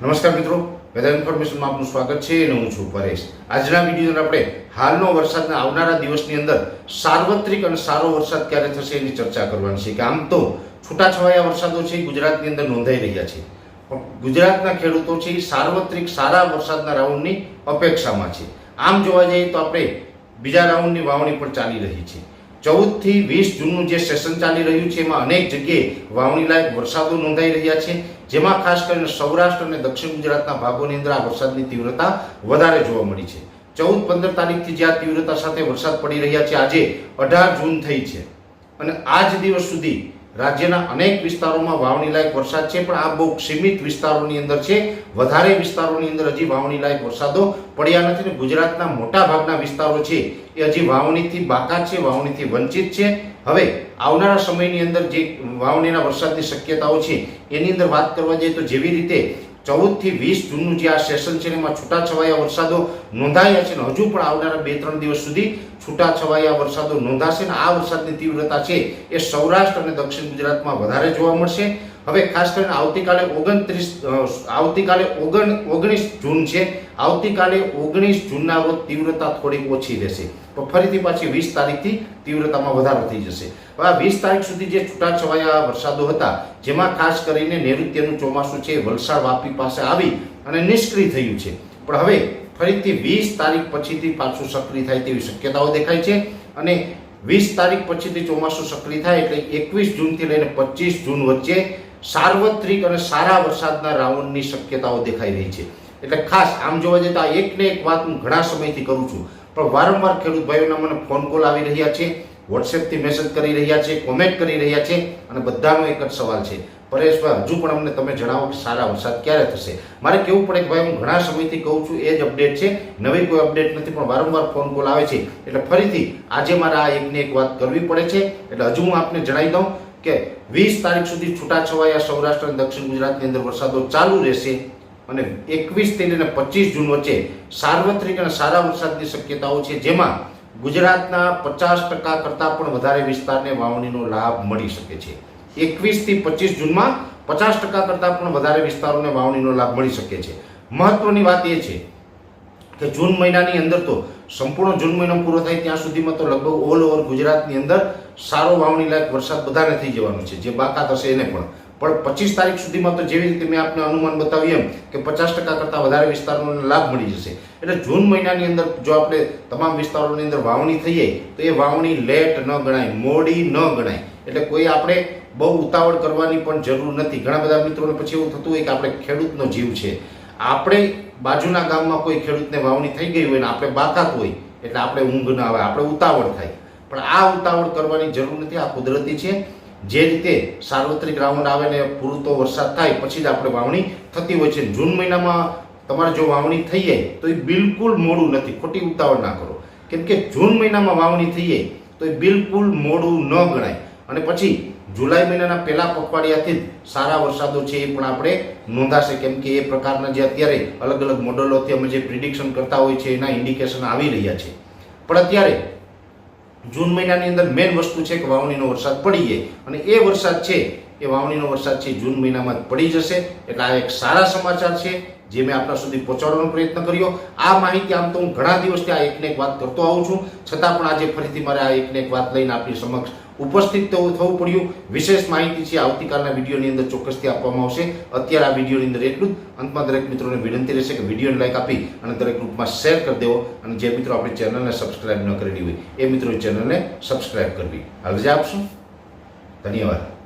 નમસ્કાર મિત્રો, વેધર ઇન્ફોર્મેશનમાં આપનું સ્વાગત છે અને હું છું પરેશ. આજના વિડીયોમાં આપણે હાલનો વરસાદના આવનારા દિવસની અંદર સાર્વત્રિક અને સારો વરસાદ ક્યારે થશે એની ચર્ચા કરવાની છે, કે આમ તો છૂટાછવાયા વરસાદો છે, ગુજરાતની અંદર નોંધાઈ રહ્યા છે. પણ ગુજરાતના ખેડૂતો છે એ સાર્વત્રિક સારા વરસાદના રાઉન્ડની અપેક્ષામાં છે. આમ જોવા જઈએ તો આપણે બીજા રાઉન્ડની વાવણી પણ ચાલી રહી છે. ચૌદથી વીસ જૂનનું જે સેશન ચાલી રહ્યું છે, એમાં અનેક જગ્યાએ વાવણી લાયક વરસાદો નોંધાઈ રહ્યા છે. જેમાં ખાસ કરીને સૌરાષ્ટ્ર અને દક્ષિણ ગુજરાતના ભાગોની અંદર આ વરસાદની તીવ્રતા વધારે જોવા મળી છે. ચૌદ પંદર તારીખથી જે આ તીવ્રતા સાથે વરસાદ પડી રહ્યા છે, આજે અઢાર જૂન થઈ છે. અને આજ દિવસ સુધી રાજ્યના અનેક વિસ્તારોમાં વાવણી લાયક વરસાદ છે, પણ આ બહુ સીમિત વિસ્તારોની અંદર છે. વધારે વિસ્તારોની અંદર હજી વાવણી લાયક વરસાદો પડ્યા નથી ને ગુજરાતના મોટા ભાગના વિસ્તારો છે, એ હજી વાવણીથી બાકાત છે, વાવણીથી વંચિત છે. હવે આવનારા સમયની અંદર જે વાવણીના વરસાદની શક્યતાઓ છે, એની અંદર વાત કરવા જઈએ તો જેવી રીતે ચૌદથી વીસ જૂનનું જે આ સેશન છે એમાં છૂટાછવાયા વરસાદો નોંધાયા છે અને હજુ પણ આવનારા બે ત્રણ દિવસ સુધી છૂટાછવાયા વરસાદો નોંધાશે અને આ વરસાદની તીવ્રતા છે એ સૌરાષ્ટ્ર અને દક્ષિણ ગુજરાતમાં વધારે જોવા મળશે. હવે ખાસ કરીને આવતીકાલે ઓગણત્રીસ આવતીકાલે ઓગણ, ઓગણીસ જૂન છે. આવતીકાલે ઓગણીસ જૂનના રોજ તીવ્રતા થોડીક ઓછી રહેશે. તો ફરીથી પાછી વીસ તારીખથી તીવ્રતામાં વધારો થઈ જશે. હવે આ વીસ તારીખ સુધી જે છૂટાછવાયા વરસાદો હતા, જેમાં ખાસ કરીને નૈઋત્યનું ચોમાસું છે, વલસાડ વાપી પાસે આવી અને નિષ્ક્રિય થયું છે. પણ હવે ફરીથી વીસ તારીખ પછીથી પાછું સક્રિય થાય તેવી શક્યતાઓ દેખાય છે અને વીસ તારીખ પછીથી ચોમાસું સક્રિય થાય એટલે એકવીસ જૂનથી લઈને પચીસ જૂન વચ્ચે સાર્વત્રિક અને સારા વરસાદના રાઉન્ડની શક્યતાઓ દેખાઈ રહી છે. એટલે ખાસ આમ જોવા જતા એકને એક વાત હું ઘણા સમયથી કરું છું. પણ વારંવાર ખેડૂત ભાઈઓના મને ફોન કોલ આવી રહ્યા છે વોટ્સએપથી મેસેજ કરી રહ્યા છે કોમેન્ટ કરી રહ્યા છે અને બધાનો એક જ સવાલ છે. પરેશભાઈ, હજુ પણ અમને તમે જણાવો કે સારા વરસાદ ક્યારે થશે? મારે કેવું પડે કે ભાઈ હું ઘણા સમયથી કહું છું, એ જ અપડેટ છે. નવી કોઈ અપડેટ નથી, પણ વારંવાર ફોન કોલ આવે છે. એટલે ફરીથી આજે મારે આ એકને એક વાત કરવી પડે છે. એટલે હજુ હું આપને જણાવી દઉં કે વીસ તારીખ સુધી છૂટાછવાયા સૌરાષ્ટ્ર અને દક્ષિણ ગુજરાતની અંદર વરસાદો ચાલુ રહેશે અને એકવીસથી લઈને પચીસ જૂન વચ્ચે સાર્વત્રિક અને સારા વરસાદની શક્યતાઓ છે, જેમાં ગુજરાતના પચાસ ટકા કરતાં પણ વધારે વિસ્તારને વાવણીનો લાભ મળી શકે છે. એકવીસથી પચીસ જૂનમાં પચાસ ટકા કરતાં પણ વધારે વિસ્તારોને વાવણીનો લાભ મળી શકે છે. મહત્વની વાત એ છે કે જૂન મહિનાની અંદર તો સંપૂર્ણ જૂન મહિનો પૂરો થાય ત્યાં સુધીમાં તો લગભગ ઓલ ઓવર ગુજરાતની અંદર સારો વાવણી લાયક વરસાદ બધાને થઈ જવાનો છે, જે બાકાત હશે એને પણ. પણ પચીસ તારીખ સુધીમાં તો જેવી રીતે મેં આપને અનુમાન બતાવ્યું એમ કે પચાસ ટકા કરતાં વધારે વિસ્તારોને લાભ મળી જશે. એટલે જૂન મહિનાની અંદર જો આપણે તમામ વિસ્તારોની અંદર વાવણી થઈએ, તો એ વાવણી લેટ ન ગણાય, મોડી ન ગણાય. એટલે કોઈ આપણે બહુ ઉતાવળ કરવાની પણ જરૂર નથી. ઘણા બધા મિત્રોને પછી એવું થતું હોય કે આપણે ખેડૂતનો જીવ છે. આપણે બાજુના ગામમાં કોઈ ખેડૂતને વાવણી થઈ ગઈ હોય ને આપણે બાકાત હોય, એટલે આપણે ઊંઘ ના આવે, આપણે ઉતાવળ થાય. પણ આ ઉતાવળ કરવાની જરૂર નથી, આ કુદરતી છે. જે રીતે સાર્વત્રિક રાઉન્ડ આવે ને પૂરતો વરસાદ થાય, પછી જ આપણે વાવણી થતી હોય છે. જૂન મહિનામાં તમારે જો વાવણી થઈ જાય, તો એ બિલકુલ મોડું નથી, ખોટી ઉતાવળ ના કરો. કેમ કે જૂન મહિનામાં વાવણી થઈ જાય, તો એ બિલકુલ મોડું ન ગણાય. અને પછી જુલાઈ મહિનાના પહેલા પખવાડિયાથી જ સારા વરસાદો છે એ પણ આપણે નોંધાશે. કેમ કે એ પ્રકારના જે અત્યારે અલગ અલગ મોડલોથી અમે જે પ્રિડિક્શન કરતા હોય છે એના ઇન્ડિકેશન આવી રહ્યા છે. પણ અત્યારે જૂન મહિનાની અંદર મેઇન વસ્તુ છે કે વાવણીનો વરસાદ પડી જાય અને એ વરસાદ છે એ વાવણીનો વરસાદ છે જૂન મહિનામાં જ પડી જશે. એટલે આ એક સારા સમાચાર છે જે મેં આપણા સુધી પહોંચાડવાનો પ્રયત્ન કર્યો. આ માહિતી આમ તો હું ઘણા દિવસથી આ એકને એક વાત કરતો આવું છું. છતાં પણ આજે ફરીથી મારે આ એકને એક વાત લઈને આપણી સમક્ષ ઉપસ્થિત થવું પડ્યું. વિશેષ માહિતી છે, આવતીકાલના વિડીયોની અંદર ચોક્કસથી આપવામાં આવશે. અત્યારે આ વિડીયોની અંદર એટલું જ. અંતમાં દરેક મિત્રોને વિનંતી રહેશે કે વિડીયોને લાઈક આપી અને દરેક ગ્રુપમાં શેર કરી દેવો. અને જે મિત્રો આપણી ચેનલને સબસ્ક્રાઇબ ન કરેલી હોય, એ મિત્રો ચેનલને સબસ્ક્રાઇબ કરવી. રજા આપશું. ધન્યવાદ.